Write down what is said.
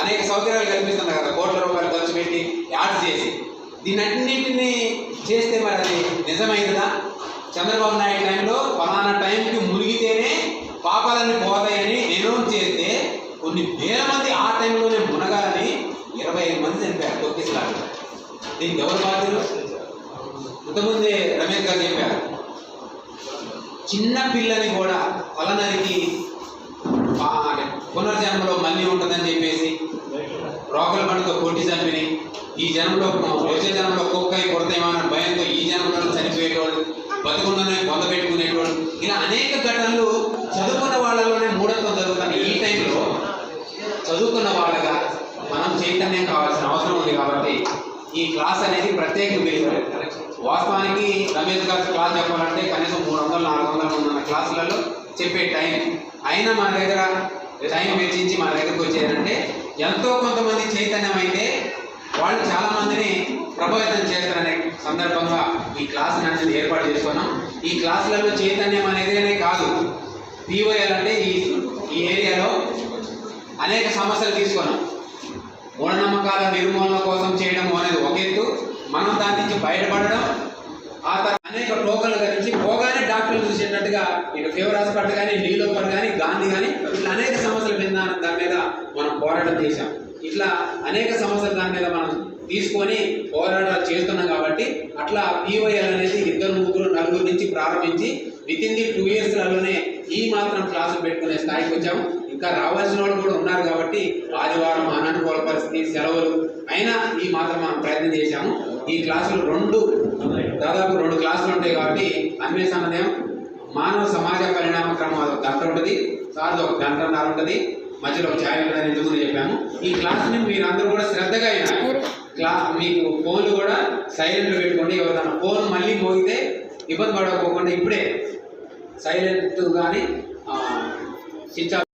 అనేక సౌకర్యాలు కల్పిస్తున్నారు కదా. కోట్ల రూపాయలు ఖర్చు పెట్టి యాడ్ చేసి. దీనన్నింటినీ చేస్తే మరి అది నిజమైందా? చంద్రబాబు నాయుడు టైంలో ఫలానా టైంకి మునిగితేనే పాపాలన్నీ పోతాయని నిర్ణయం చేస్తే కొన్ని వేల మంది ఆ టైంలోనే మునగాలని ఇరవై ఐదు మంది చనిపోయారు తొక్కిసలాడు దీనికి ఎవరు బాధ్యులు? ఇంతకుముందే రమేష్ గారు చెప్పారు. చిన్న పిల్లని కూడా తలనరికి పునర్జన్మలో మళ్ళీ ఉంటుందని చెప్పేసి రోకల పండుగ కొట్టి చంపిని. ఈ జనంలో వచ్చే జనంలో కుక్కై కొడతామన్న భయంతో ఈ జనంలో చనిపోయేటోళ్ళు బతుకున్ననే పొందబెట్టుకునేటోళ్ళు ఇలా అనేక ఘటనలు చదువుకున్న వాళ్ళలోనే మూఢత్వం జరుగుతుంది. ఈ టైంలో చదువుకున్న వాళ్ళగా మనం చైతన్యం కావాల్సిన అవసరం ఉంది కాబట్టి ఈ క్లాస్ అనేది ప్రత్యేక వాస్తవానికి రమేష్ గారి క్లాస్ చెప్పాలంటే కనీసం మూడు వందలు నాలుగు వందల ఉన్న క్లాసులలో చెప్పే టైం. అయినా మన దగ్గర టైం వెచ్చించి మన దగ్గరకు వచ్చారంటే ఎంతో కొంతమంది చైతన్యం అయితే వాళ్ళు చాలా మందిని ప్రభావితం చేస్తారనే సందర్భంగా ఈ క్లాస్ అనేది ఏర్పాటు చేసుకున్నాం. ఈ క్లాసులలో చైతన్యం అనేదే కాదు. పీఓఎల్ అంటే ఈ ఈ ఏరియాలో అనేక సమస్యలు తీసుకున్నాం. మూఢనమ్మకాల నిర్మూలన కోసం చేయడం అనేది ఒక ఎత్తు. మనం దాని నుంచి బయటపడడం ఆ తర్వాత అనేక టోకన్లు గురించి పోగానే డాక్టర్లు చూసేటట్టుగా ఇక ఫీవర్ హాస్పిటల్ కానీ నీలోపర్ కానీ గాంధీ కానీ ఇట్లా అనేక సమస్యల మీద దాని మీద మనం పోరాటం చేశాం ఇట్లా అనేక సమస్యలు దాని మీద మనం తీసుకొని పోరాటాలు చేస్తున్నాం కాబట్టి అట్లా పీవైఎల్ అనేది ఇద్దరు ముగ్గురు నలుగురు నుంచి ప్రారంభించి విత్ ఇన్ ది టూ ఇయర్స్లలోనే ఈ మాత్రం క్లాసులు పెట్టుకునే స్థాయికి వచ్చాము. ఇంకా రావాల్సిన వాళ్ళు కూడా ఉన్నారు కాబట్టి ఆదివారం అననుకూల పరిస్థితి సెలవులు అయినా ఈ మాత్రం మనం ప్రయత్నం చేశాము. ఈ క్లాసులు రెండు దాదాపు రెండు క్లాసులు ఉంటాయి కాబట్టి అన్వేషణ మానవ సమాజ పరిణామ క్రమం ఒక గంట ఉంటుంది. సార్ ఒక గంటన్నర ఉంటుంది. మధ్యలో ఉంటుంది అని ఇంతకుముందు చెప్పాము? ఈ క్లాస్ని మీరు అందరూ కూడా శ్రద్ధగా అయినా క్లా మీకు ఫోన్లు కూడా సైలెంట్లో పెట్టుకోండి. ఎవరైనా ఫోన్ మళ్ళీ మోగితే ఇబ్బంది పడకపోకుండా ఇప్పుడే సైలెంట్ కానీ స్విచ్